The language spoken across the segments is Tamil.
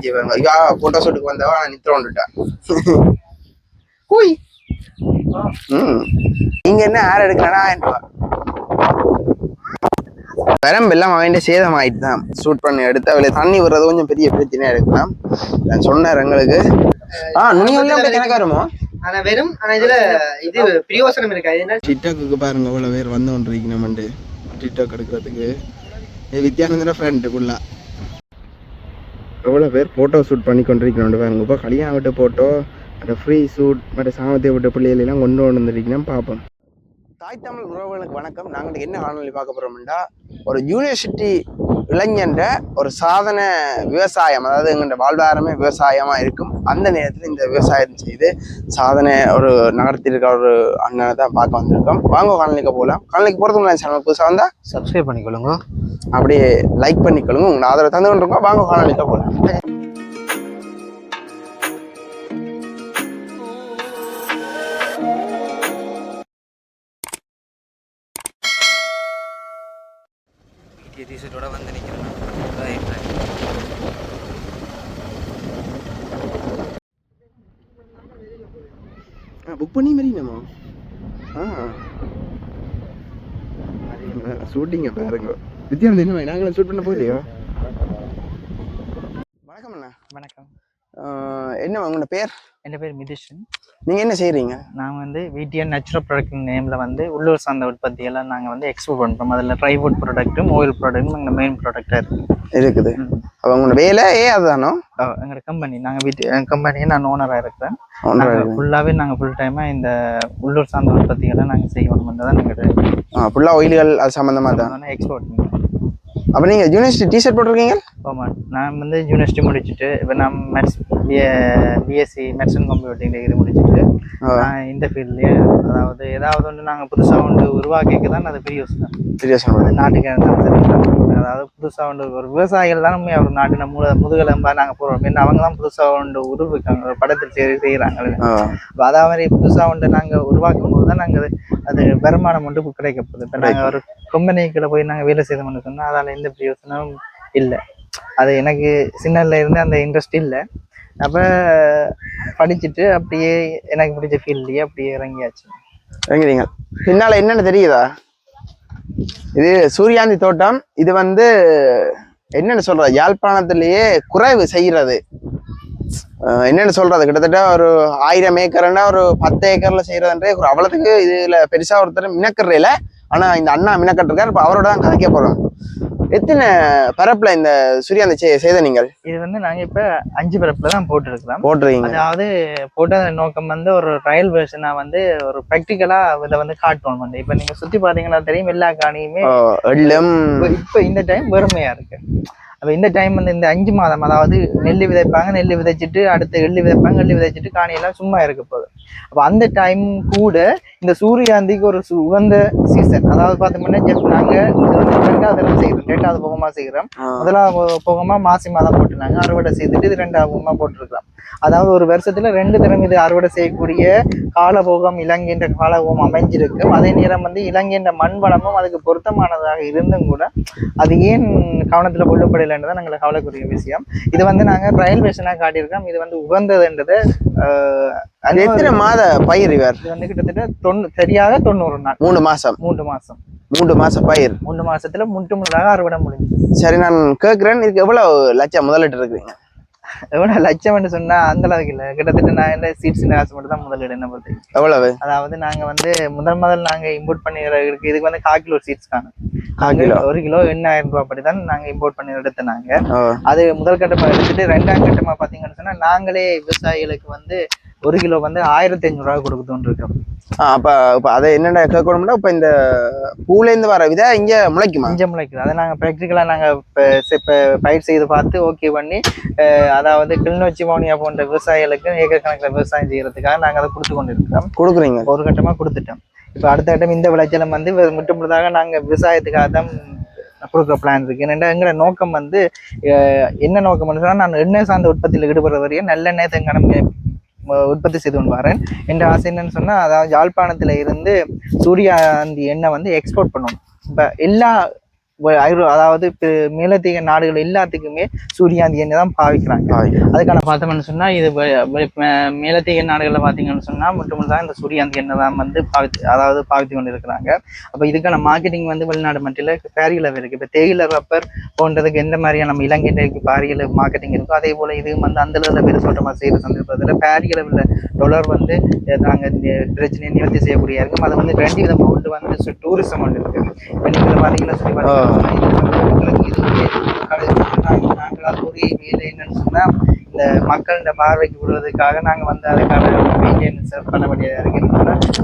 தங்கச்சி பாருங்க ஐயா போட்டோ ஷூட்டுக்கு வந்தவா நான் நித்திர வந்துட்டேன் கூய் ம் நீங்க என்ன ஆர் எடுக்கலன்னா வரம்பு எல்லாம் அவன் சேதம் ஆயிட்டு தான் ஷூட் பண்ணி எடுத்து அவளை தண்ணி வர்றது கொஞ்சம் பெரிய பிரச்சனையா இருக்கலாம் நான் சொன்னேன் எங்களுக்கு ஆ நுனியுள்ள அப்படியே கணக்கா வருமோ ஆனா வெறும் ஆனா இதுல இது பிரியோசனம் இருக்கா இது என்ன டிக்டாக்கு பாருங்க இவ்வளோ பேர் வந்து இருக்கணும்ண்டு டிக்டாக் எடுக்கிறதுக்கு இது வித்யானந்தன ஃப்ரெண்டுக்குள்ள எவ்வளோ பேர் ஃபோட்டோ ஷூட் பண்ணி கொண்டிருக்கணும் பாருங்க. இப்போ கல்யாணம் விட்டு ஃபோட்டோ அந்த ஃப்ரீ ஷூட் மற்ற சாமத்திய விட்ட பிள்ளைகளெல்லாம் கொண்டு வந்துருக்கணும் பார்ப்போம். தாய் தமிழ் உறவுகளுக்கு வணக்கம். நாங்கள் என்ன காணொலி பார்க்க போகிறோம்டா ஒரு யூனிவர்சிட்டி இளைஞன்ற ஒரு சாதனை விவசாயம் அதாவது எங்கள்கிட்ட வாழ்வாதாரமே விவசாயமாக இருக்கும். அந்த நேரத்தில் இந்த விவசாயம் செய்து சாதனை ஒரு நகர்த்திருக்க ஒரு அண்ணனை தான் பார்க்க வந்திருக்கோம். வாங்க காலனிக்கு போகலாம். காலனிக்கு போகிறதுக்கு முன்னாடி சேனல் புதுசாக வந்தால் சப்ஸ்கிரைப் பண்ணிக்கொள்ளுங்க. அப்படியே லைக் பண்ணிக்கொள்ளுங்க. உங்களோட ஆதரவு தந்து கொண்டிருக்கோம் வாங்க காலனிக்கு போகலாம். பண்ணி நம்ம ஆ. ஷூட்டிங்க பாருங்க. வித்யானந்த் என்ன நாங்களும் ஷூட் பண்ண போகலையோ? வணக்கம் அண்ணா. வணக்கம். என்ன உங்களோட பேர்? என் பேர் மிதிஷன். நீங்கள் என்ன செய்கிறீங்க நான் வந்து விடிஎன் நேச்சுரல் ப்ராடக்ட் நேமில் வந்து உள்ளூர் சார்ந்த உற்பத்தி எல்லாம் நாங்கள் வந்து எக்ஸ்போர்ட் பண்ணுறோம் அதில் ட்ரைவுட் ப்ராடக்ட்டும் ஓயில் ப்ராடக்ட்டும் எங்கள் மெயின் ப்ராடக்டாக இருக்குது. இருக்குது அப்போ உங்களோட வேலை ஏ அதுதானோ? எங்களோட கம்பெனி நாங்கள் வீட்டு கம்பெனியை நான் ஓனராக இருக்கிறேன் ஃபுல்லாகவே நாங்கள் ஃபுல் டைமாக இந்த உள்ளூர் சார்ந்த உற்பத்திகளை நாங்கள் செய்யணும் தான் எங்களோட ஃபுல்லாக ஒயில்கள் அது சம்மந்தமாக தான். எக்ஸ்போர்ட் அப்போ நீங்கள் யூனிவர்சிட்டி டிஷர்ட் போட்டிருக்கீங்க? ஆமாம் நான் வந்து யூனிவர்சிட்டி முடிச்சுட்டு இப்போ நான் maths BSc maths and computing degree முடிச்சுட்டு இந்த ஃபீல்ட்லேயே அதாவது ஏதாவது ஒன்று நாங்கள் புதுசாக ஒன்று உருவாக்கிக்க தான் அது பெரிய யூஸ் தான் சீரியஸ் அது நாட்டுக்கு சரி அதாவது புதுசாக ஒன்று ஒரு விவசாயிகள் தான் உண்மையா? ஒரு நாட்டின மூல முதுகெலும்பா நாங்கள் போகிறோம் என்ன அவங்க தான் புதுசாக ஒன்று உருவாக்காங்க படத்தில் செய்ய செய்கிறாங்க அப்ப அதே மாதிரி புதுசாக ஒன்று நாங்கள் உருவாக்கும் போது தான் நாங்கள் அது வருமானம் ஒன்று கிடைக்க போகுது இப்போ நாங்கள் ஒரு கம்பெனிக்குள்ள போய் நாங்கள் வேலை செய்தோம்னு சொன்னால் அதால் எந்த பிரயோசனமும் இல்லை. அது எனக்கு சின்னதுல இருந்து அந்த இன்ட்ரெஸ்ட் இல்லை. அப்போ படிச்சுட்டு அப்படியே எனக்கு பிடிச்ச ஃபீல்ட்லேயே அப்படியே இறங்கியாச்சு. இறங்குறீங்க. பின்னால் என்னன்னு தெரியுதா? இது சூரியாந்தி தோட்டம். இது வந்து என்னென்னு சொல்கிறது யாழ்ப்பாணத்துலேயே குறைவு செய்கிறது. என்னென்னு என்னன்னு கிட்டத்தட்ட ஒரு ஆயிரம் ஏக்கர்னா ஒரு பத்து ஏக்கரில் செய்கிறதுன்றே ஒரு அவ்வளோத்துக்கு இதில் பெருசாக ஒருத்தர் மினக்கறல ஆனால் இந்த அண்ணா மினக்கட்டிருக்காரு இப்போ அவரோட தான் கதைக்க போகிறோம் எத்தனை பரப்புல இந்த சூரியாந்தி செய்- செய்த நீங்கள்? இது வந்து நாங்கள் இப்போ அஞ்சு பிறப்பில் தான் போட்டுருக்கிறோம். போட்டுறீங்க அதாவது போட்ட நோக்கம் வந்து ஒரு ட்ரையல் வெர்ஷனா வந்து ஒரு ப்ராக்டிக்கலா இதை வந்து காட்டணும் வந்து. இப்போ நீங்க சுத்தி பாத்தீங்கன்னா தெரியும் எல்லா காணியுமே இப்ப இந்த டைம் வெறுமையா இருக்கு. அப்ப இந்த டைம் வந்து இந்த அஞ்சு மாதம் அதாவது நெல் விதைப்பாங்க நெல் விதைச்சிட்டு அடுத்து எள்ளு விதைப்பாங்க எள்ளு விதைச்சிட்டு காணியெல்லாம் சும்மா இருக்க போகுது. அப்ப அந்த டைம் கூட இந்த சூரியாந்திக்கு ஒரு சு- உகந்த சீசன் அதாவது பார்த்தோம்னா just நாங்க இது வந்து ரெண்டாவது தடவை செய்யறோம் ரெண்டாவது போகமா செய்யறோம் ஆ. முதலாவது போகமா மாசி மாதம் போட்டுனாங்க அறுவடை செய்துட்டு இது ரெண்டாவது போகமா போட்டிருக்கலாம். அதாவது ஒரு வருஷத்துல ரெண்டு தரம் இது அறுவடை செய்யக்கூடிய காலபோகம் இலங்கைன்ற காலபோகம் அமைஞ்சிருக்கும் அதே நேரம் வந்து இலங்கைன்ற மண் வளமும் அதுக்கு பொருத்தமானதாக இருந்தும் கூட அது ஏன் கவனத்துல கொள்ளப்படலைன்றது தான் எங்களுக்கு கவலைக்குரிய விஷயம். இது வந்து நாங்க ட்ரையல் வேஷனாக காட்டியிருக்கோம். இது வந்து உகந்ததுன்றது அது எத்தனை மாத பயிர் இவர்? இது வந்து கிட்டத்தட்ட தொண்ணூ சரியாக தொண்ணூறு நாள். மூணு மாசம். மூன்று மாசம். மூன்று மாச பயிர். மூன்று மாசத்துல முட்டு முன்னதாக அறுவடை முடிஞ்சு சரி நான் கேட்கிறேன் இதுக்கு எவ்வளவு லட்சம் முதலிட்டு இருக்கிறீங்க? எவ்வளவு லட்சம்னு சொன்னா அந்த அளவுக்கு இல்லை. கிட்டத்தட்ட நான் இந்த சீட்ஸ் காசு மட்டும் தான் முதலீடு என்ன பொறுத்து எவ்வளவு? அதாவது நாங்க வந்து முதல் முதல் நாங்க இம்போர்ட் பண்ணி இருக்கு இதுக்கு வந்து கால் கிலோ சீட்ஸ் காணும். ஒரு கிலோ. எண்ணாயிரம் ரூபாய் படி தான் நாங்க இம்போர்ட் பண்ணி எடுத்த நாங்க அது முதல் கட்டமா எடுத்துட்டு ரெண்டாம் கட்டமா பாத்தீங்கன்னு சொன்னா நாங்களே விவசாயிகளுக்கு வந்து ஒரு கிலோ வந்து ஆயிரத்தி ஐநூறு ரூபாய் கொடுக்குதோன்னு இருக்கோம் அப்ப இப்ப அதை என்னென்ன கேட்கணும்னா இப்ப இந்த பூல இருந்து வர விதை இங்க முளைக்குமா? அஞ்சு முளைக்குது. அதை நாங்க ப்ராக்டிக்கலா நாங்க பயிர் செய்து பார்த்து ஓகே பண்ணி அதாவது கிளிநொச்சி மௌனியா போன்ற விவசாயிகளுக்கு ஏக்கர் கணக்கில் விவசாயம் செய்யறதுக்காக நாங்க அதை கொடுத்து கொண்டு இருக்கிறோம் கொடுக்குறீங்க. ஒரு கட்டமா கொடுத்துட்டோம். இப்போ அடுத்த கட்டம் இந்த விளைச்சலம் வந்து வெ- முற்றுமுழுதாக நாங்கள் விவசாயத்துக்காக தான் கொடுக்குற பிளான் இருக்குது ஏன்னா எங்களோட நோக்கம் வந்து என்ன நோக்கம் சொன்னால் நான் எண்ணெய் சார்ந்த உற்பத்தியில் ஈடுபடுற வரையும் நல்லெண்ணெய் தெங்கனம் உற்பத்தி செய்து கொண்டு வரேன் என்ற ஆசை என்னன்னு சொன்னால் அதாவது யாழ்ப்பாணத்தில் இருந்து சூரியகாந்தி எண்ணெய் வந்து எக்ஸ்போர்ட் பண்ணணும் இப்போ எல்லா ஐரோ- அதாவது இப்ப மேலத்தீக நாடுகள் எல்லாத்துக்குமே சூரியாந்தி எண்ணெய் தான் பாவிக்கிறாங்க. அதுக்கான பார்த்தோம்னு சொன்னா இது மேலத்தீக நாடுகளில் பார்த்தீங்கன்னு சொன்னா மட்டும் தான் இந்த சூரியாந்தி எண்ணெய் தான் வந்து பாவித்து அதாவது பாவித்து கொண்டு இருக்கிறாங்க அப்போ இதுக்கான மார்க்கெட்டிங் வந்து வெளிநாடு மட்டும் பேரியல இருக்கு. இப்போ தேயிலை ரப்பர் போன்றதுக்கு எந்த மாதிரியான நம்ம இலங்கைக்கு பாரியல மார்க்கெட்டிங் இருக்கோ அதே போல இது வந்து அந்த அளவில் பெரு சொல்றமா செய்யற சந்தர்ப்பத்தில் பேரியல உள்ள டாலர் வந்து அஹ், நாங்க இந்த பிரச்சனையை நிவர்த்தி செய்யக்கூடிய இருக்கும். அது வந்து ரெண்டு விதமா ஒன்று வந்து டூரிசம் ஒன்று இருக்கு. இப்போ நீங்கள் பார்த்தீங்கன்னா சொல்லி பார்த்தீங்கன்னா இது வந்து உங்களுக்கு ஒரு வேலை என்னன்னு சொன்னால் இந்த மக்களோட பார்வைக்கு விடுவதற்காக நாங்கள் வந்து அதுக்கான மெயின்டெனன்ஸ் பண்ண வேண்டியதாக இருக்கு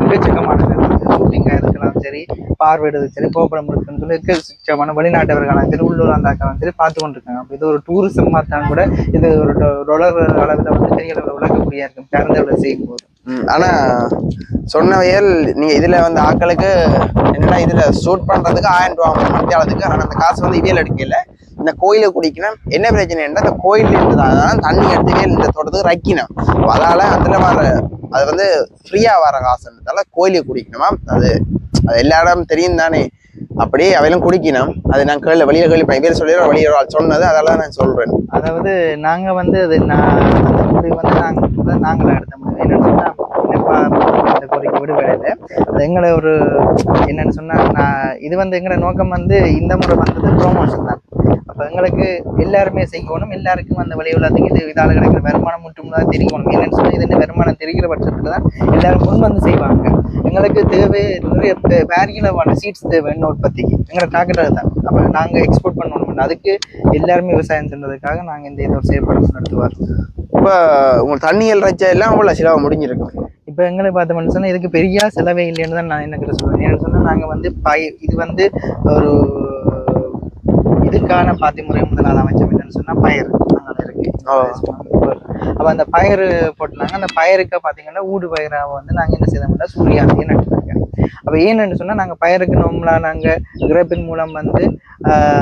எக்கச்சக்கமான ஷூட்டிங்காக இருக்கலாம் சரி பார்வையிடுறது சரி புகைப்படம் இருக்குன்னு சொல்லி எக்கச்சக்கமான வெளிநாட்டவர்களாக சரி உள்ளூர் அந்தாக்களும் சரி பார்த்து கொண்டிருக்காங்க. அப்போ இது ஒரு டூரிசமாக தான் கூட இது ஒரு டொலர் அளவில் வந்து பெரிய அளவில் உலகக்கூடிய இருக்கும் பிறந்தவரை செய்யும் போது ம், ஆனா சொன்ன வயல் நீங்க இதுல வந்து ஆட்களுக்கு என்ன இதுல ஷூட் பண்றதுக்கு ஆயிரம் ரூபா மத்தியாளத்துக்கு ஆனால் ஆனா அந்த காசு வந்து இவியல் எடுக்கல இந்த கோயிலை குடிக்கணும். என்ன பிரச்சனைன்னா அந்த கோயில் இருந்தது. அதனால தண்ணி எடுத்துக்கே இந்த தோட்டத்துக்கு ரக்கினோம் அதால அதில் வர அது வந்து ஃப்ரீயாக வர காசுன்றதால கோயிலை குடிக்கணுமா அது அது எல்லா இடம் தெரியும் தானே. அப்படியே அவையெல்லாம் குடிக்கணும். அது நான் கேள்வி வெளியில் கேள்வி இவர் சொல்லி வெளியே ஆள் சொன்னது அதெல்லாம் நான் சொல்றேன். அதாவது நாங்கள் வந்து அது நான் அந்த முடிவு வந்து நாங்கள் நாங்களா எடுத்த முடிவு. என்னன்னு சொன்னா கோரிக்கை விடுபடையில அது எங்களை ஒரு என்னென்னு சொன்னால் நான் இது வந்து எங்களோட நோக்கம் வந்து இந்த முறை வந்தது ப்ரோமோஷன் தான். அப்ப எங்களுக்கு எல்லாருமே செய்யணும். எல்லாருக்கும் அந்த வழி உள்ளதுக்கு இது இதால கிடைக்கிற வருமானம் மட்டும் தான் தெரியணும் என்னன்னு சொன்னா இது வருமானம் தெரிகிற பட்சத்துல தான் எல்லாரும் முன் வந்து செய்வாங்க. எங்களுக்கு தேவை நிறைய வேரியளவான சீட்ஸ் தேவை எண்ணெய் உற்பத்திக்கு. எங்களோட டார்கெட் தான் அப்ப நாங்க எக்ஸ்போர்ட் பண்ணணும். அதுக்கு எல்லாருமே விவசாயம் சென்றதுக்காக நாங்க இந்த இதை ஒரு செயல்பாடு நடத்துவார் இப்ப உங்களுக்கு தண்ணியல் ரச்ச எல்லாம் அவ்வளவு செலவு முடிஞ்சிருக்கும்? இப்போ எங்களை பார்த்தோம்னு சொன்னா இதுக்கு பெரிய செலவே இல்லைன்னு தான் நான் என்ன கிட்ட சொல்லுவேன். ஏன்னு சொன்னா நாங்க வந்து பயிர் இது வந்து ஒரு இதுக்கான பாத்தி முறை முதலாவது அமைச்சம் என்னன்னு சொன்னா பயிர் அதனால இருக்கு. அப்ப அந்த பயிர் போட்டுனாங்க அந்த பயிருக்கு பாத்தீங்கன்னா ஊடு பயிராக வந்து நாங்க என்ன செய்தோம்னா சூரியாந்தியை நட்டுருக்கோம் அப்ப ஏன்னு சொன்னா நாங்க பயிருக்கு நம்மளா நாங்க இறப்பின் மூலம் வந்து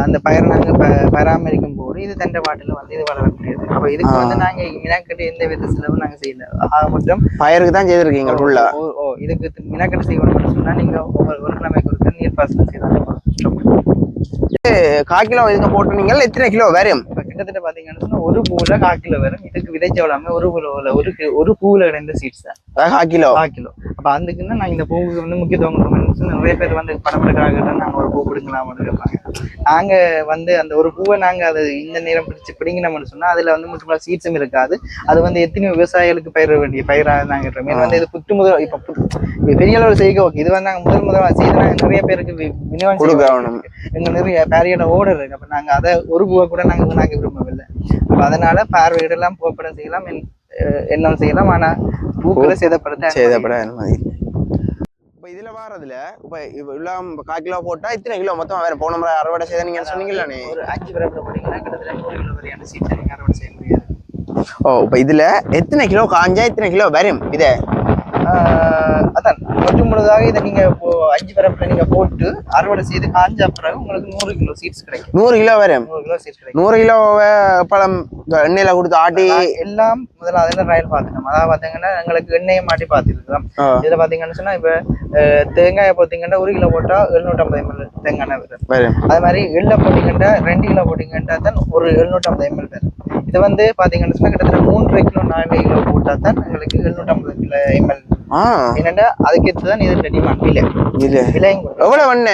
அந்த பயிரை நாங்க பராமரிக்கும் போது இது தண்டை பாட்டில் வந்து இது வளரக்கூடியது. அப்ப இதுக்கு வந்து நாங்க மினாக்கட்டு எந்த வித செலவும் நாங்க செய்யல. ஆக மட்டும் பயிருக்கு தான் செய்திருக்கீங்க ஃபுல்லா ஓ ஓ இதுக்கு மினாக்கட்டு செய்யணும்னு சொன்னா நீங்க ஒரு ஒரு கிழமைக்கு ஒருக்க நீர் பாசனம் செய்தாலும் கால் கிலோ இதுக்கு போட்டுனீங்க எத்தனை கிலோ? வரும் கிட்டத்தட்ட பாத்தீங்கன்னு சொன்னா ஒரு பூல கால் கிலோ வரும். இதுக்கு விதைச்சவளாம ஒரு பூல ஒரு கி- ஒரு பூல இடைந்த சீட்ஸ் தான். அதான் கால் கிலோ கால் அப்ப அதுக்குன்னு நான் இந்த பூவுக்கு வந்து முக்கியத்துவம் கொடுக்கணும்னு சொல்லி நிறைய பேர் வந்து படம் எடுக்கிறாங்க நாங்க ஒரு பூ பிடிங்கலாம்னு கேட்பாங்க. நாங்க வந்து அந்த ஒரு பூவை நாங்க அது இந்த நேரம் பிடிச்சு பிடிங்கினோம்னு சொன்னா அதுல வந்து முற்றுமுள்ள சீட்ஸும் இருக்காது. அது வந்து எத்தனையோ விவசாயிகளுக்கு பயிர வேண்டிய பயிரா நாங்க வந்து இது புத்து முதல் இப்ப பெரிய அளவில் செய்க ஓகே. இது வந்து நாங்க முதல் முதல்ல செய்து நாங்க நிறைய பேருக்கு விநியோகம் கொடுக்கணும். எங்க நிறைய பேரியோட ஓடர் இருக்கு அப்ப நாங்க அதை ஒரு பூவை கூட நாங்க நாங்க விரும்பவில்லை. அப்ப அதனால பார்வையிடலாம் புகைப்படம் செய்யலாம் எண்ணம் செய்யலாம். ஆனா பூக்களை சேதப்படுத்த செய்தப்பட அனுமதி இப்ப இதுல வாரதுல இப்ப இவ்வளோ கால் கிலோ போட்டா இத்தனை கிலோ மொத்தம் வேற போன முறை அறுவடை செய்த நீங்க சொன்னீங்கல்ல ஒரு அஞ்சு பிறப்பு படிங்கன்னா கிட்டத்தட்ட நூறு கிலோ வரையான சீட்ஸை நீங்க அறுவடை செய்ய முடியாது. ஓ இப்ப இதுல எத்தனை கிலோ காஞ்சா எத்தனை கிலோ வரும்? இத? அதான். மற்றும் முழுதாக இதை நீங்க இப்போ அஞ்சு பிறப்புல நீங்க போட்டு அறுவடை செய்து காஞ்ச பிறகு உங்களுக்கு நூறு கிலோ சீட்ஸ் கிடைக்கும். நூறு கிலோ வரும் நூறு கிலோ சீட்ஸ் கிடைக்கும். நூறு கிலோ பழம் எண்ணெயில கொடுத்து ஆட்டி எல்லாம் முதல்ல அதில் ரயில் பார்த்துட்டோம் அதாவது பார்த்தீங்கன்னா எங்களுக்கு எண்ணெயை மாட்டி பார்த்துருக்கோம் இதுல பாத்தீங்கன்னு சொன்னா இப்ப தேங்காயை பார்த்தீங்கன்னா ஒரு கிலோ போட்டா எழுநூற்றம்பது எம்எல் தேங்காய் எண்ணெய் வரும். அது மாதிரி எள்ளை போட்டீங்கன்னா ரெண்டு கிலோ போட்டீங்கன்னா தான் ஒரு எழுநூற்றம்பது எம்எல் வரும். இது வந்து பாத்தீங்கன்னு சொன்னா கிட்டத்தட்ட மூன்றரை கிலோ நாலு கிலோ போட்டா தான் எங்களுக்கு எழுநூற்றம்பது கிலோ எம்எல் என்னன்னா அதுக்கேற்று தான் இது டிமாண்ட் விலை இது விலையும் கூட. எவ்வளவு வண்ண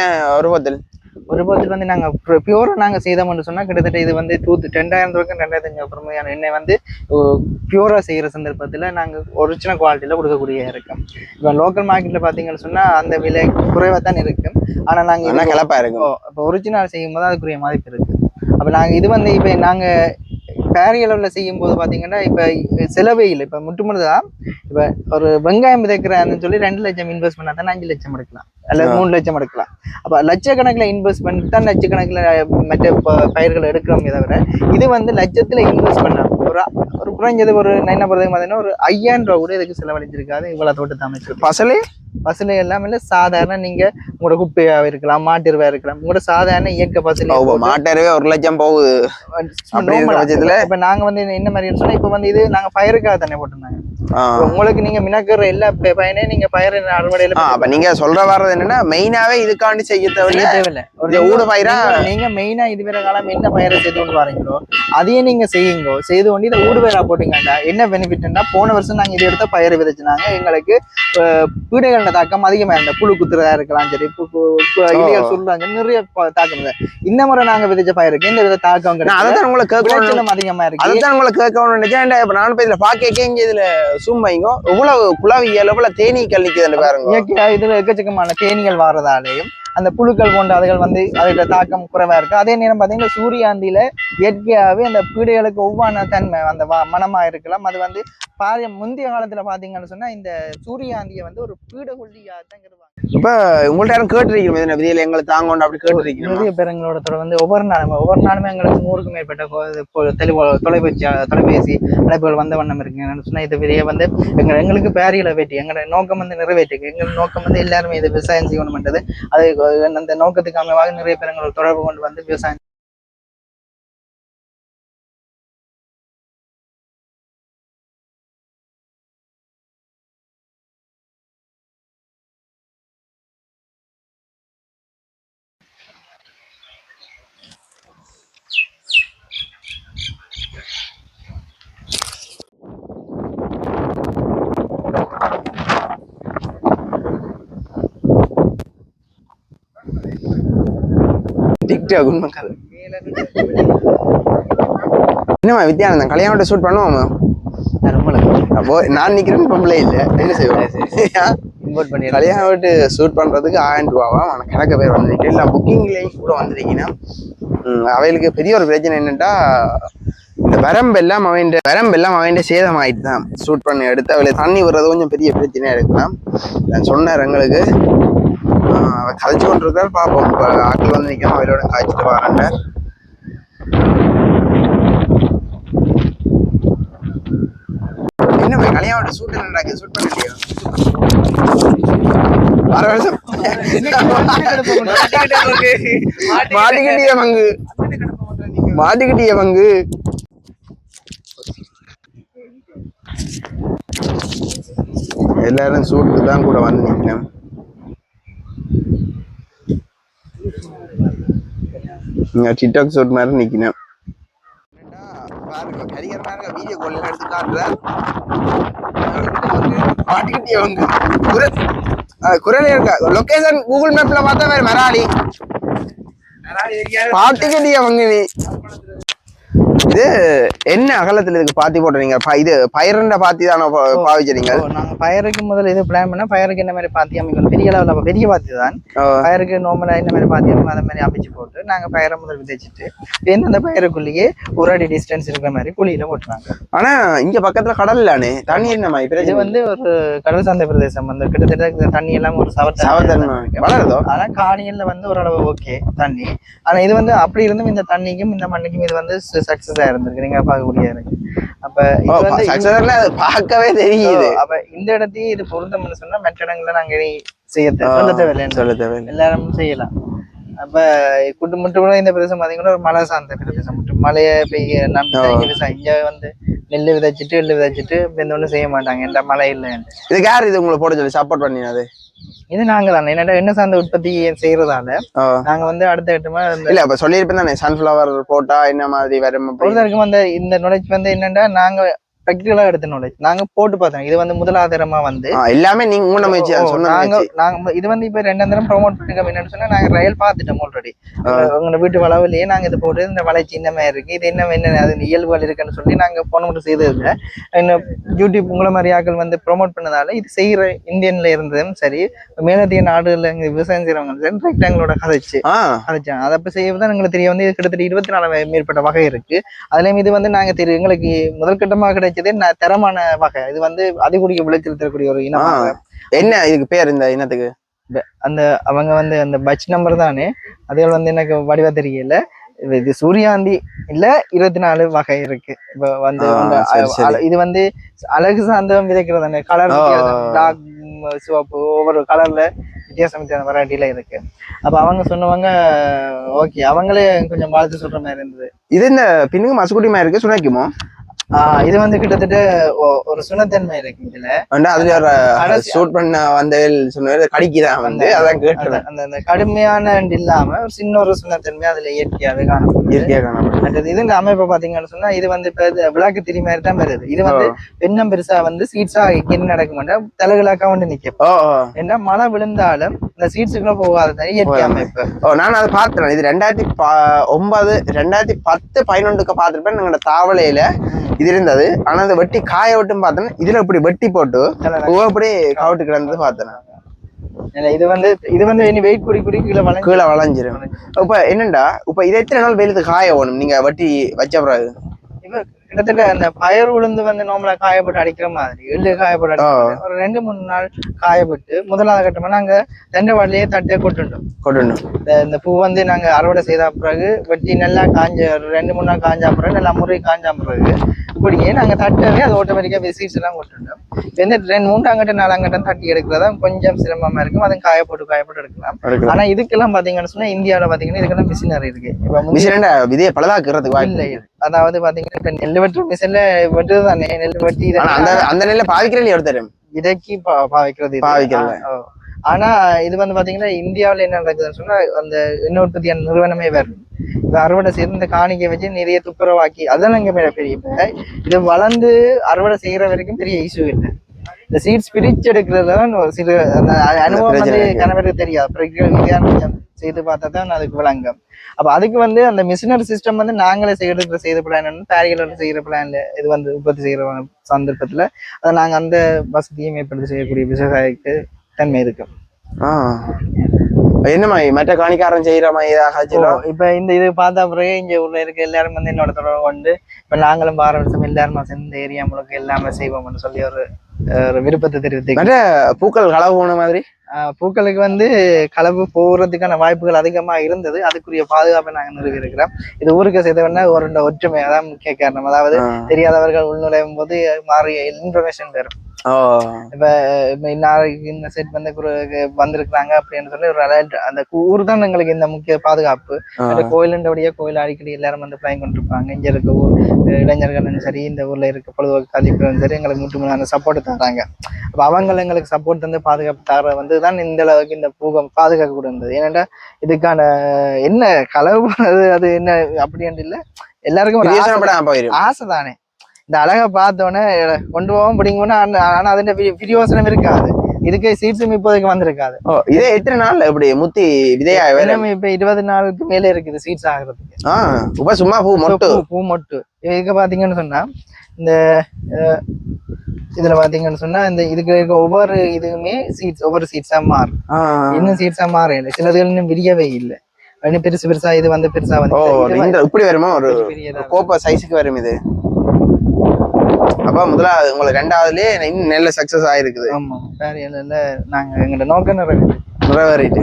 ஒரு பத்தில் வந்து நாங்க பியூரா நாங்க செய்தோம்னு சொன்னா கிட்டத்தட்ட இது வந்து டூ ரெண்டாயிரம் ரூபாய்க்கு ரெண்டாயிரத்தி அஞ்சு அப்புறமையான எண்ணெய் வந்து பியூரா செய்யற சந்தர்ப்பத்துல நாங்க ஒரிஜினல் குவாலிட்டியில கொடுக்கக்கூடிய இருக்கும் இப்போ லோக்கல் மார்க்கெட்ல பாத்தீங்கன்னு சொன்னா அந்த விலை குறைவா தான் இருக்கும். ஆனா நாங்க ஆனா இது- கிளப்பா இருக்கும். இப்போ ஒரிஜினல் செய்யும் போது அதுக்குரிய மதிப்பு இருக்கு. அப்ப நாங்க இது வந்து இப்ப நாங்க பேரிய அளவில் செய்யும் போது பாத்தீங்கன்னா இப்ப செலவே இல்லை. இப்ப முட்டுமுழுதா இப்ப ஒரு வெங்காயம் விதைக்கிறேன்னு சொல்லி ரெண்டு லட்சம் இன்வெஸ்ட் பண்ணா தான் அஞ்சு லட்சம் எடுக்கலாம். அல்லது மூணு லட்சம் எடுக்கலாம். அப்ப லட்சக்கணக்கில் இன்வெஸ்ட் பண்ணி தான் லட்சக்கணக்கில் மற்ற பயிர்கள் எடுக்கிறோமே தவிர இது வந்து லட்சத்துல இன்வெஸ்ட் பண்ண ஒரு ஒரு குறைஞ்சது ஒரு என்ன பொறுத்தவரைக்கும் பார்த்தீங்கன்னா ஒரு ஐயாயிரம் ரூபா கூட இதுக்கு செலவழிச்சிருக்காது இவ்வளவு தோட்டத்தை அமைச்சு பசலே பசுல எல்லாமே இல்ல. சாதாரண நீங்க உங்களோட குப்பையா இருக்கலாம் மாட்டிருவா இருக்கலாம். உங்களோட சாதாரண இயற்கை பசுல மாட்டறவே ஒரு லட்சம் போகுது. இப்ப நாங்க வந்து என்ன மாதிரி சொன்னா இப்ப வந்து இது நாங்க பயிருக்காக தானே போட்டிருந்தாங்க. உங்களுக்கு நீங்க மினக்கிற எல்லா பயனே நீங்க பயிர் அறுவடையில அப்ப நீங்க சொல்ற வர்றது என்னன்னா மெயினாவே இதுக்காண்டி செய்ய தேவையில்ல. தேவையில்ல. ஒரு ஊடு பயிரா? நீங்க- நீங்க மெயினா இதுவரை காலம் என்ன பயிரை செய்து கொண்டு வரீங்களோ அதையே நீங்க செய்யுங்க. செய்து கொண்டு இதை ஊடு பயிரா போட்டீங்கன்னா என்ன பெனிஃபிட்னா போன வருஷம் நாங்க இது எடுத்த பயிர் விதைச்சினாங்க. எங்களுக்கு பீடைகளோட தாக்கம் அதிகமா இருந்த புழு குத்துறதா இருக்கலாம் சரி இலைகள் சுருளாங்க நிறைய தாக்கம். இந்த முறை நாங்க விதைச்ச பயிருக்கு இந்த வித தாக்கம் அதான் உங்களை கேட்கணும் விளைச்சலும் அதிகமா இருக்கு அதுதான் உங்களை கேட்கணும்னு நினைச்சேன். இப்ப நானும் போய் இதுல பாக்க இங்க இதுல சூம் வைங்க. இவ்வளவு குழவியல் எவ்வளவு தேனீக்கள் நிக்குதுன்னு பாருங்க. இயற்கையா இதுல எக்கச்சக்கமான தேனீகள் வர்றதாலேயும் அந்த புழுக்கள் போன்ற அதுகள் வந்து அதோட தாக்கம் குறைவாக இருக்குது அதே நேரம் பார்த்தீங்கன்னா சூரியாந்தியில் இயற்கையாகவே அந்த பீடைகளுக்கு ஒவ்வான தன்மை அந்த வ- மனமாக இருக்கலாம். அது வந்து பாரிய முந்தைய காலத்தில் பார்த்தீங்கன்னு சொன்னால் இந்த சூரியாந்தியை வந்து ஒரு பீடகுள்ளியாக தான் இப்ப உங்கள்ட்ட யாரும் கேட்டுருக்கீங்க இந்த விதியில எங்களை தாங்கணும் அப்படி கேட்டுருக்கீங்க நிறைய பேருங்களோட தொடர்பு வந்து ஒவ்வொரு நாளும் ஒவ்வொரு நாளுமே எங்களுக்கு நூறுக்கும் மேற்பட்ட தொலைபேசி தொலைபேசி அழைப்புகள் வந்த வண்ணம் இருக்குங்க சொன்னா இது பெரிய வந்து எங்க எங்களுக்கு பேரியலை வெட்டி எங்களோட நோக்கம் வந்து நிறைவேற்றுக்கு எங்கள் நோக்கம் வந்து எல்லாருமே இது விவசாயம் செய்யணும்ன்றது. அது அந்த நோக்கத்துக்கு அமைவாக நிறைய பேர் எங்களோட தொடர்பு கொண்டு வந்து விவசாயம் டிக்டாக் உண்மை கதை. என்னம்மா வித்யானந்தன் கல்யாணம் ஷூட் பண்ணுவோமா அப்போ நான் நிக்கிறேன் பொம்பளை இல்ல. என்ன இம்போர்ட் பண்ணி கல்யாணம் விட்டு ஷூட் பண்றதுக்கு ஆயிரம் ரூபாவா உனக்கு கணக்க பேர் வந்திருக்கு இல்லை புக்கிங்லேயும் கூட வந்திருக்கீங்கன்னா அவைகளுக்கு பெரிய ஒரு பிரச்சனை என்னட்டா இந்த வரம்பு எல்லாம் அவன் வரம்பு எல்லாம் அவன் சேதம் ஆயிட்டு தான் ஷூட் பண்ணி எடுத்து அவளை தண்ணி விடுறது கொஞ்சம் பெரிய பிரச்சனையா இருக்கலாம் நான் சொன்னார் எங்களுக்கு கதைச்சு அவ கழிச்சு கொண்டு பார்ப்போம் இப்போ ஆட்கள் வந்து நிற்கணும் அவரோட காய்ச்சிட்டு வராங்க. என்ன கல்யாணம் ஷூட் என்ன ஷூட் பண்ணலையா வர வருஷம் மாட்டிக்கிட்டிய மங்கு. மாட்டிக்கிட்டிய மங்கு. எல்லாரும் சூட்டுக்கு தான் கூட வந்து நிற்கணும் இங்க டிக்டாக் ஷூட் மாதிரி நிக்கணும் பாருங்க கரிகர் பாருங்க வீடியோ கால் எடுத்து குரல் இருக்கா? கூகுள் மேப்ல பார்த்தா வேற மராடி பாட்டிக்கிட்டியவங்க நீ. இது என்ன அகலத்துல இதுக்கு பாத்தி போட்டுறீங்க ப- இது பயிரண்ட பாத்தி தானே பாவிக்கிறீங்க நாங்க பயிருக்கு முதல்ல இது பிளான் பண்ணா பயிருக்கு என்ன மாதிரி பாத்தி அமைக்கணும்? பெரிய அளவுல பெரிய பாத்தி தான். பயிருக்கு நார்மலா என்ன மாதிரி பாத்தி அமைக்கணும் அதை மாதிரி அமைச்சு போட்டு நாங்க பயிரை முதல் விதைச்சிட்டு எந்தெந்த பயிருக்குள்ளேயே ஒரு அடி டிஸ்டன்ஸ் இருக்கிற மாதிரி குழியில போட்டுருவாங்க. ஆனா இங்க பக்கத்துல கடல் இல்லனே தண்ணி என்னமா இது பிரச்சனை வந்து ஒரு கடல் சார்ந்த பிரதேசம். வந்து கிட்டத்தட்ட தண்ணி எல்லாம் ஒரு சவத்தன்மை வளருதோ? ஆனா காணியல்ல வந்து ஓரளவு ஓகே தண்ணி. ஆனா இது வந்து அப்படி இருந்தும் இந்த தண்ணிக்கும் இந்த மண்ணுக்கும் இது வந்து சக்சஸா இருந்திருக்கு. நீங்க பார்க்கக்கூடிய இருக்கு அப்ப இது வந்து இந்த- அது பார்க்கவே தெரியுது. அப்ப இந்த இடத்தையும் இது பொருந்தம்னு சொன்னா மற்ற இடங்கள்ல நாங்க இனி செய்ய சொல்ல தேவையில்லை. சொல்ல தேவையில்லை. எல்லாரும் செய்யலாம். அப்ப குட்டு மட்டும் இந்த பிரதேசம் பாத்தீங்கன்னா ஒரு மலை சார்ந்த பிரதேசம். மட்டும் மழையை பெய்ய நம்பி விவசாயம் இங்க வந்து நெல் விதைச்சிட்டு எள்ளு விதைச்சிட்டு இந்த ஒண்ணும் செய்ய மாட்டாங்க. எந்த மழை இல்லைன்னு இதுக்கு யார் இது உங்களை போட சொல்லி சப்போர்ட் பண்ணினது? இது நாங்க தான் என்னடா என்ன சார்ந்த உற்பத்தி செய்யறதால. நாங்க வந்து அடுத்த கட்டமா இல்ல அப்ப சொல்லியிருப்பேன் தானே சன்ஃபிளவர் போட்டா என்ன மாதிரி வரும் பொறுத்தவரைக்கும் அந்த இந்த நாலேஜ் வந்து என்னன்னா நாங்க ப்ராக்டிகலா எடுத்த நாலேஜ் நாங்க போட்டு பார்த்தோம். இது வந்து முதலாதாரமா வந்து. எல்லாமே நீங்க உங்க சொன்ன நாங்க நாங்க இது வந்து இப்ப ரெண்டாம் தரம் ப்ரோமோட் பண்ணிருக்கோம் என்னன்னு சொன்னா நாங்க ரயில் பார்த்துட்டோம் ஆல்ரெடி உங்களோட வீட்டு வளவுலயே நாங்க இது போட்டு இந்த வளர்ச்சி இந்த மாதிரி இருக்கு. இது என்ன என்ன அது இயல்புகள் இருக்குன்னு சொல்லி நாங்க போன மட்டும் செய்தது இன்னும் யூடியூப் உங்களை மாதிரி ஆட்கள் வந்து ப்ரோமோட் பண்ணதால இது செய்யற இந்தியன்ல இருந்ததும் சரி மேலதிக நாடுகள்ல இங்க விவசாயம் செய்யறவங்க சரி direct எங்களோட கதைச்சு கதைச்சாங்க. அதை அப்ப செய்யதான் எங்களுக்கு தெரிய வந்து கிட்டத்தட்ட இருபத்தி நாலு மேற்பட்ட வகை இருக்கு. அதுலயும் இது வந்து நாங்க தெரியும் எங்களுக்கு முதற்கட்டமாக கிடைச்சதே தரமான வகை. இது வந்து அதிகூடிய விளைச்சல் தரக்கூடிய ஒரு ஆ. இனமாக என்ன இதுக்கு பேர் இந்த இனத்துக்கு? அந்த அவங்க வந்து அந்த பட்ச் நம்பர் தானே. அதுகள் வந்து எனக்கு வடிவா தெரியல. இது- சூரியாந்தி இல்ல இருபத்தி நாலு வகை இருக்கு. இப்ப வந்து இது வந்து அழகு சார்ந்தம் விதைக்கிறது தானே. கலர். டார்க் சிவப்பு ஒவ்வொரு கலர்ல வித்தியாசம் வித்தியாசம் வெரைட்டில இருக்கு. அப்ப அவங்க சொன்னவங்க ஓகே அவங்களே கொஞ்சம் வாழ்த்து சொல்ற மாதிரி இருந்தது. இது இந்த பின்னுக்கு மசுக்குட்டிமா இருக்கு? சுனைக்குமோ? இது வந்து கிட்டத்தட்ட ஒரு சுனத்தன்மை இருக்கு இதுல. அதுல ஷூட் பண்ண வந்த சொன்னது கடிக்குதான் வந்து அதான் கேட்டேன் அந்த- அந்த கடுமையான இல்லாம ஒரு சின்ன ஒரு சுனத்தன்மை அதுல இயற்கையாவே காணப்படுது. இயற்கையா காணப்படும் அடுத்தது இது இந்த அமைப்பை பாத்தீங்கன்னு சொன்னா இது வந்து இப்ப விளக்கு திரி மாதிரி தான் வருது. இது வந்து பெண்ணம் பெருசா வந்து சீட்ஸா என்ன நடக்க மாட்டேன் தலைகளாக்கா வந்து நிக்கும். ஏன்னா மழை விழுந்தாலும் இந்த சீட்ஸுக்குள்ள போகாத இயற்கை அமைப்பு. ஓ நான் அதை பார்த்தேன் இது ரெண்டாயிரத்தி ஒன்பது ரெண்டாயிரத்தி பத்து பதினொன்றுக்கு பார்த்துருப்பேன். எங்களோட தாவலையில இது இருந்தது. ஆனா அதை வெட்டி காய விட்டும் பார்த்தேன். இதுல இப்படி வெட்டி போட்டு பூ அப்படி கவுட்டு கிடந்தது பார்த்தேன் இது வந்து இது வந்து இனி வெயிட் குடி குடி கீழே வளைஞ்சு. கீழே வளைஞ்சிரும். இப்ப என்னண்டா? இப்ப இதை எத்தனை நாள் வெயிலுக்கு காய வேணும்? நீங்க வெட்டி வச்ச பிறகு. கிட்டத்தட்ட அந்த பயர் உளுந்து வந்து நார்மலா காயப்பட்டு அடிக்கிற மாதிரி எள்ளு காயப்பட்டு அடிக்கிற ஒரு ரெண்டு மூணு நாள் காயப்பட்டு முதலாவது கட்டமா நாங்க தண்டவாடிலேயே தட்டை கொட்டுட்டோம் கொட்டணும் இந்த பூ வந்து நாங்க அறுவடை செய்த பிறகு வெட்டி நல்லா காஞ்ச ஒரு ரெண்டு மூணு நாள் காஞ்ச பிறகு நல்லா முறை காஞ்ச பிறகு இப்படியே நாங்க தட்டவே அது ஆட்டோமேட்டிக்கா சீட்ஸ் எல்லாம் கொட்டுட்டோம் இந்த ரெண்டு மூன்றாங்கட்டம் நாலாங்கட்டம் தட்டி எடுக்கிறதா கொஞ்சம் சிரமமா இருக்கும். அதை காய போட்டு காய போட்டு எடுக்கலாம். ஆனா இதுக்கெல்லாம் பாத்தீங்கன்னு சொன்னா இந்தியாவுல பாத்தீங்கன்னா இதுக்கெல்லாம் மிஷினரி இருக்கு. மிஷின் விதையை பழுதாக்குறதுக்கு வாய்ப்பு இல்ல. அதாவது பாத்தீங்கன்னா இப்ப நெல் வெட்டுற மிஷின்ல வெட்டுறது தானே நெல் வெட்டி அந்த அந்த நெல்லை பாவிக்கிறேன் எடுத்துறேன் பா- பாவிக்கிறது. பாவிக்கிறது. ஆனா இது வந்து பாத்தீங்கன்னா இந்தியாவுல என்ன நடக்குதுன்னு சொன்னா அந்த எண்ணெய் உற்பத்தியான நிறுவனமே வேறு இப்ப அறுவடை செய்து இந்த காணிக்கை வச்சு நிறைய துப்புரவாக்கி அதெல்லாம் இங்க பெரிய பெரிய இது வளர்ந்து அறுவடை செய்யற வரைக்கும் பெரிய இஷ்யூ இல்லை இந்த சீட்ஸ் பிரிச்சு எடுக்கிறதுல தான் ஒரு சிறு அனுபவம் வந்து. கணவருக்கு தெரியாது செய்து பார்த்தா தான் அதுக்கு விளங்கும் அப்ப அதுக்கு வந்து அந்த மிஷினரி சிஸ்டம் வந்து நாங்களே செய்யறதுக்கு செய்த பிளான் பேரிகள் செய்யற பிளான்ல இது வந்து உற்பத்தி செய்யற சந்தர்ப்பத்துல அதை நாங்க அந்த வசதியை மேம்படுத்தி செய்யக்கூடிய விவசாயிக்கு தன்மை இருக்கு. ஆ. என்னம்மா மற்ற காணிக்காரன் செய்யற மாதிரி ஏதாவது இப்ப இந்த இது பார்த்தா பிறகு இங்க ஊர்ல இருக்க எல்லாரும் வந்து என்னோட தொடர்பு கொண்டு இப்ப நாங்களும் வார வருஷம் எல்லாரும் சேர்ந்து ஏரியா முழுக்க எல்லாமே செய்வோம்னு சொல்லி ஒரு விருப்பத்தை தெரிவித்து பூக்கள் களவு போன மாதிரி? பூக்களுக்கு வந்து கலப்பு போகிறதுக்கான வாய்ப்புகள் அதிகமா இருந்தது. அதுக்குரிய பாதுகாப்பை நாங்க நிறுவி இருக்கிறோம் இது ஊருக்கு செய்தவொடனே ஒரு ஒற்றுமை அதான் முக்கிய காரணம். அதாவது. தெரியாதவர்கள் உள்நுழையும் போது மாறிய இன்ஃபர்மேஷன் வரும் இப்ப இப்ப இன்னாருக்கு இந்த செட் வந்து வந்திருக்கிறாங்க அப்படின்னு சொல்லி ஒரு அந்த ஊர் தான் எங்களுக்கு இந்த முக்கிய பாதுகாப்பு. அந்த கோயிலுன்றபடியே கோயில் அடிக்கடி எல்லாரும் வந்து பயன் கொண்டிருப்பாங்க. இங்க இருக்க ஊர் இளைஞர்களும் சரி இந்த ஊர்ல இருக்க பொழுதுபோக்கு அதிபர்களும் சரி எங்களுக்கு முற்றுமுழுதான சப்போர்ட் தராங்க. அப்ப அவங்க எங்களுக்கு சப்போர்ட் தந்து பாதுகாப்பு தர வந்து தான் இந்த அளவுக்கு இந்த பூகம் பாதுகாக்க கூட இருந்தது. ஏன்னா இதுக்கான என்ன களவு போனது அது என்ன அப்படின்னு இல்ல. எல்லாருக்கும் ஒரு ஆசை தானே. இந்த அழகை பார்த்தோன்னே கொண்டு போவோம் பிடிங்கணும் ஆனா பிரி- பிரியோசனம் இருக்காது. இதுக்கு சீட்ஸும் இப்போதைக்கு வந்திருக்காது. ஓ இதே எத்தனை நாள் இப்படி முத்தி விதையா வேற? எல்லாமே இப்ப இருபது நாளுக்கு மேல இருக்குது சீட்ஸ் ஆகுறதுக்கு. இப்ப சும்மா பூ மொட்டு. பூ மொட்டு. இதுக்கு பாத்தீங்கன்னு சொன்னா இந்த இதுல பாத்தீங்கன்னு சொன்னா இந்த இதுக்கு இருக்க ஒவ்வொரு இதுவுமே சீட்ஸ் ஒவ்வொரு சீட்ஸா மாறும். இன்னும் சீட்ஸா மாறும் சிலதுகள் இன்னும் விரியவே இல்லை. இன்னும் பெருசு பெருசா இது வந்து பெருசா வந்து இப்படி வருமா ஒரு கோப்பை சைஸுக்கு வரும் இது. அப்ப முதலாவது உங்களுக்கு ரெண்டாவதுலயே இன்னும் நல்ல சக்சஸ் ஆயிருக்குது. ஆமா. வேற இல்ல நாங்க எங்களோட நோக்கம் நிறைவேறி. நிறைவேறிட்டு.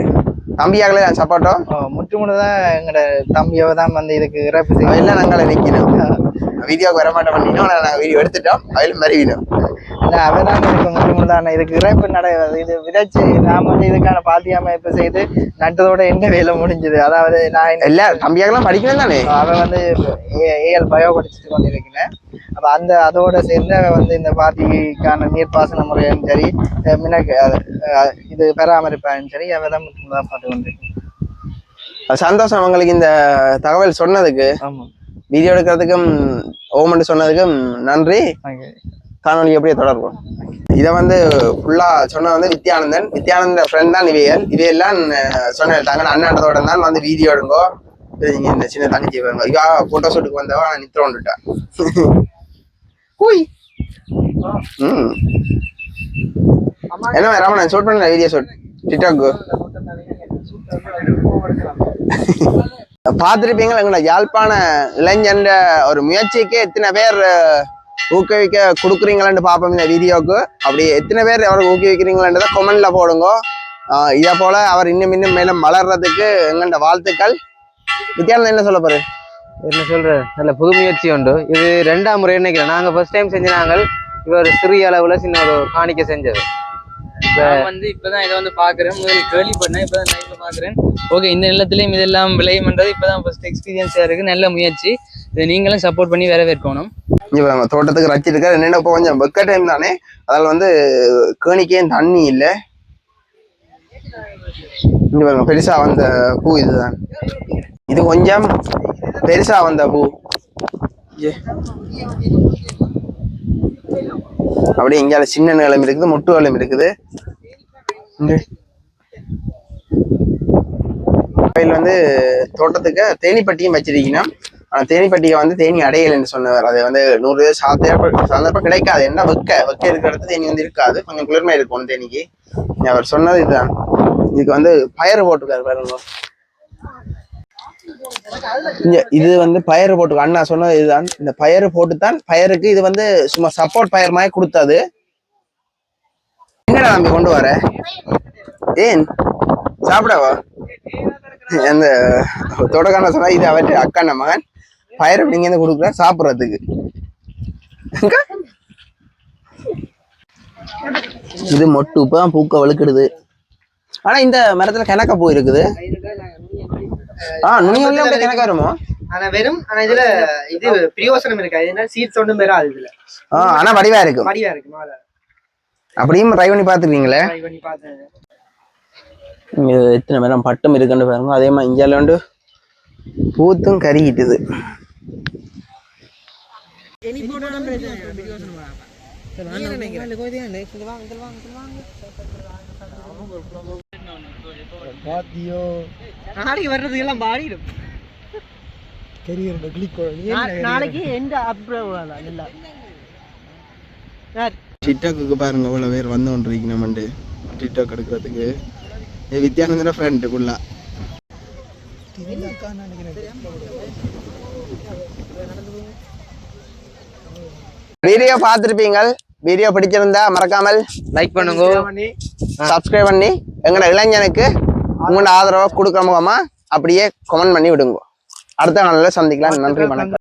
தம்பியாங்களே நான் சப்போட்டோ? முற்றுமுழுதான் எங்களோட தம்பியவை தான் வந்து இதுக்கு இறப்பு செய்ய எல்லாம் நாங்களே நிக்கணும் வீடியோக்கு வர மாட்டோம் பண்ணினோம் நாங்கள் வீடியோ எடுத்துட்டோம் அதில் மறிவினோம் இல்ல அவதான் இதுக்கு முற்றுமுழுதான இதுக்கு இறப்பு நட இது விதைச்சு நாம வந்து இதுக்கான பாத்தி அமைப்பு செய்து நட்டதோட என்ன வேலை முடிஞ்சது? அதாவது நான் எல்லா தம்பியாக்கெல்லாம் படிக்கணும் தானே? அவன் வந்து ஏஎல் பயோ படிச்சுட்டு கொண்டிருக்கிறேன். அப்ப அந்த அதோட சேர்ந்து வந்து இந்த பாத்திக்கான நீர்ப்பாசன முறையும் சரி மினக்கு இது பராமரிப்பாயும் சரி அவன் தான் பார்த்து கொண்டிருக்கேன் சந்தோஷம் உங்களுக்கு இந்த தகவல் சொன்னதுக்கு. வீடியோ எடுக்கிறதுக்கும் ஓமெண்ட் சொன்னதுக்கும் நன்றி. காணொலி எப்படியே தொடர்போம்? இதை வந்து ஃபுல்லா சொன்ன வந்து வித்யானந்தன் வித்யானந்த ஃப்ரெண்ட் தான் இவையல். இவையெல்லாம் சொன்ன தங்க அண்ணாண்டதோட தான் வந்து வீடியோ எடுங்கோ. இந்த சின்ன தங்கச்சி இவா போட்டோ ஷூட்டுக்கு வந்தவா நான் நித்திர வந்துட்டேன் ஹூய் ம் என்ன ராமன் ஷூட் பண்ணல வீடியோ ஷூட் டிக்டாக் பார்த்துருப்பீங்களா எங்களோட யாழ்ப்பாண இளைஞன்ற ஒரு முயற்சிக்கு எத்தனை பேர் ஊக்குவிக்க கொடுக்குறீங்களான்னு பார்ப்போம் இந்த வீடியோவுக்கு அப்படி எத்தனை பேர் அவருக்கு ஊக்குவிக்கிறீங்களான்றதை கொமெண்ட்ல போடுங்க. இதே போல அவர் இன்னும் இன்னும் மேலும் வளர்றதுக்கு எங்கள்ட வாழ்த்துக்கள். வித்தியாசம் என்ன சொல்ல போறேன் என்ன சொல்ற? நல்ல புது முயற்சி உண்டு. இது ரெண்டாம் முறை நினைக்கிறேன். நாங்க ஃபர்ஸ்ட் டைம் செஞ்ச நாங்கள் இவர் சிறிய அளவுல சின்ன ஒரு காணிக்க செஞ்சது. நான் வந்து இப்பதான் இதை வந்து பாக்குறேன். முதல்ல கேள்விப்பட்டேன் இப்பதான் லைவ்ல பாக்குறேன். ஓகே இந்த நிலத்திலயும் இதெல்லாம் விளையும்ன்றது இப்பதான் ஃபர்ஸ்ட் எக்ஸ்பீரியன்ஸா இருக்கு. நல்ல முயற்சி. இதை நீங்களும் சப்போர்ட் பண்ணி வரவேற்கணும். இங்க நம்ம தோட்டத்துக்கு ரச்சிருக்காரு என்னென்ன இப்போ கொஞ்சம் வெக்க டைம் தானே. அதில் வந்து கேணிக்கையும் தண்ணி இல்லை. இங்க பாருங்க பெருசா வந்த பூ இதுதான். இது கொஞ்சம் பெருசா வந்த பூ. அப்படியே இங்கால சின்ன நிலம் இருக்குது முட்டு நிலம் இருக்குது. இங்க. கோயில் வந்து தோட்டத்துக்கு தேனிப்பட்டியும் வச்சிருக்கீங்கன்னா ஆனா தேனிப்பட்டியை வந்து தேனி அடையலைன்னு சொன்னவர். அது வந்து நூறு சாத்தியம் சந்தர்ப்பம் கிடைக்காது. என்ன வெக்க? வெக்க இருக்கிற இடத்துல தேனி வந்து இருக்காது. கொஞ்சம் குளிர்மை இருக்கும் தேனிக்கு. அவர் சொன்னது இதுதான். இதுக்கு வந்து பயறு போட்டுருக்காரு பாருங்க. இங்க இது வந்து பயறு போட்டு அண்ணா சொன்னது இதுதான். இந்த பயறு போட்டுத்தான் பயருக்கு இது வந்து சும்மா சப்போர்ட் பயர் மாதிரி கொடுத்தாது. எங்கடா நம்பி கொண்டு வர? ஏன்? சாப்பிடவா? அந்த தொடக்கான சொன்னா இது அவற்றை அக்கான மகன். பயர் நீங்க இருந்து கொடுக்குற சாப்பிட்றதுக்கு. இது மொட்டு இப்பதான் பூக்க வழுக்கிடுது. ஆனா இந்த மரத்துல கிணக்க பூ இருக்குது. ஆ நுனியுள்ள அப்படியே கிணக்க வருமோ ஆனா வெறும் ஆனா இதுல இது பிரியோசனம் இருக்காது ஏன்னா சீட்ஸ் ஒன்றும் பெறாது இதுல. ஆ ஆனா வடிவா இருக்கும் மடிவா இருக்கு மாலை. அப்படியும் ட்ரை பண்ணி பார்த்துருக்கீங்களே? ட்ரை பண்ணி பார்த்தேன். இங்க எத்தனை மரம் பட்டம் இருக்குன்னு பாருங்க. அதே மாதிரி இந்தியாவில் வந்து பூத்தும் கருகிட்டுது. நாளைக்கு வர்றது எல்லாம் பாடிடும் நாளைக்கு எந்த டிக்டாக்கு பாருங்க இவ்வளோ பேர் வந்தோன்றிருக்கு நம்மண்டு டிக்டாக் எடுக்கிறதுக்கு. இது வித்யானந்தர ஃப்ரெண்டுக்குள்ளா வீடியோ பார்த்துருப்பீங்க வீடியோ பிடிச்சிருந்தா மறக்காமல் லைக் பண்ணுங்க. சப்ஸ்கிரைப் பண்ணி. எங்களோட இளைஞனுக்கு உங்களோட ஆதரவை கொடுக்குற முகமா அப்படியே கமெண்ட் பண்ணி விடுங்க. அடுத்த நாளில் சந்திக்கலாம். நன்றி வணக்கம்.